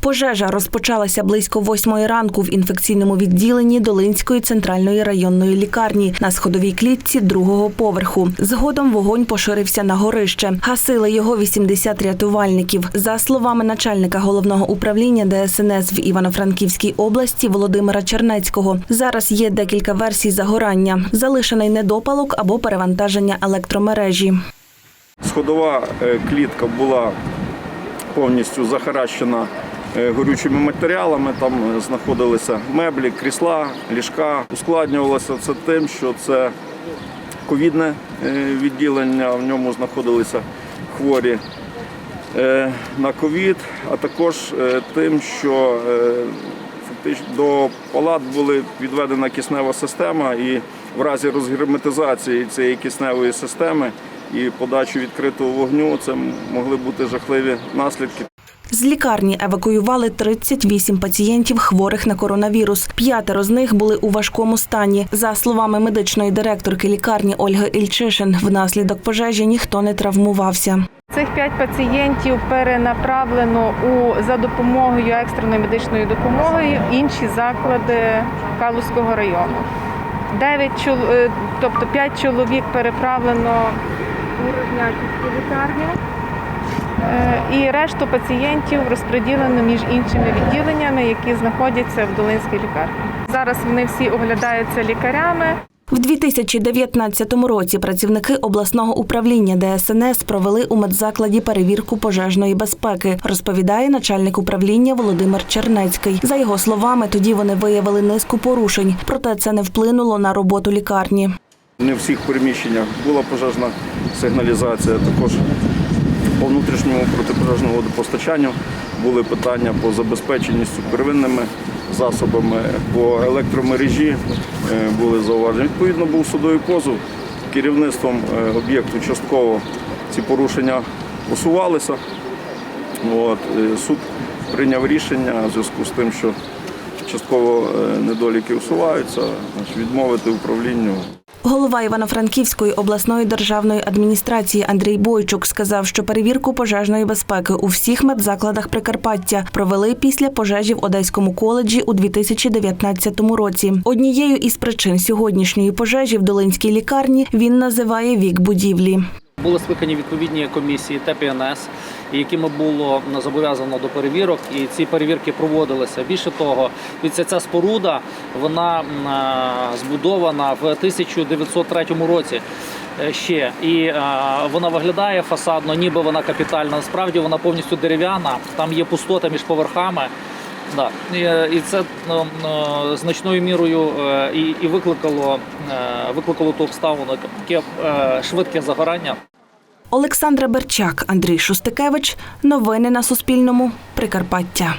Пожежа розпочалася близько восьмої ранку в інфекційному відділенні Долинської центральної районної лікарні на сходовій клітці другого поверху. Згодом вогонь поширився на горище. Гасили його 80 рятувальників. За словами начальника головного управління ДСНС в Івано-Франківській області Володимира Чернецького, зараз є декілька версій загорання: залишений недопалок або перевантаження електромережі. Сходова е, клітка була повністю захаращена горючими матеріалами. Там е, знаходилися меблі, крісла, ліжка. Ускладнювалося це тим, що це ковідне е, відділення, в ньому знаходилися хворі е, на ковід, а також е, тим, що е, до палат була відведена киснева система, і в разі розгерметизації цієї кисневої системи і подачі відкритого вогню це могли бути жахливі наслідки. З лікарні евакуювали 38 пацієнтів, хворих на коронавірус. П'ятеро з них були у важкому стані. За словами медичної директорки лікарні Ольги Ільчишин, внаслідок пожежі ніхто не травмувався. Цих п'ять пацієнтів перенаправлено у за допомогою екстреної медичної допомоги інші заклади Калузького району. Дев'ять е, тобто п'ять чоловік переправлено у Рознятівську лікарню. Е, І решту пацієнтів розподілено між іншими відділеннями, які знаходяться в Долинській лікарні. Зараз вони всі оглядаються лікарями. В 2019 році працівники обласного управління ДСНС провели у медзакладі перевірку пожежної безпеки, розповідає начальник управління Володимир Чернецький. За його словами, тоді вони виявили низку порушень, проте це не вплинуло на роботу лікарні. Не в всіх приміщеннях була пожежна сигналізація. Також по внутрішньому протипожежному водопостачанню були питання по забезпеченістю первинними засобами, по електромережі е, були зауваження. Відповідно, був судовий позов. Керівництвом е, об'єкту частково ці порушення усувалися. От, е, суд прийняв рішення в зв'язку з тим, що частково недоліки усуваються, відмовити управлінню Голова Івано-Франківської обласної державної адміністрації Андрій Бойчук сказав, що перевірку пожежної безпеки у всіх медзакладах Прикарпаття провели після пожежі в Одеському коледжі у 2019 році. Однією із причин сьогоднішньої пожежі в Долинській лікарні він називає вік будівлі. Були скликані відповідні комісії ТПНС, якими було зобов'язано до перевірок, і ці перевірки проводилися. Більше того, ця ця споруда вона збудована в 1903 році. е, Ще і е, вона виглядає фасадно, ніби вона капітальна. Насправді вона повністю дерев'яна. Там є пустота між поверхами. Да. І, е, це ну, е, значною мірою е, і, і викликало, е, викликало ту обставину, таке е, швидке загорання. Олександра Берчак, Андрій Шустикевич. Новини на Суспільному. Прикарпаття.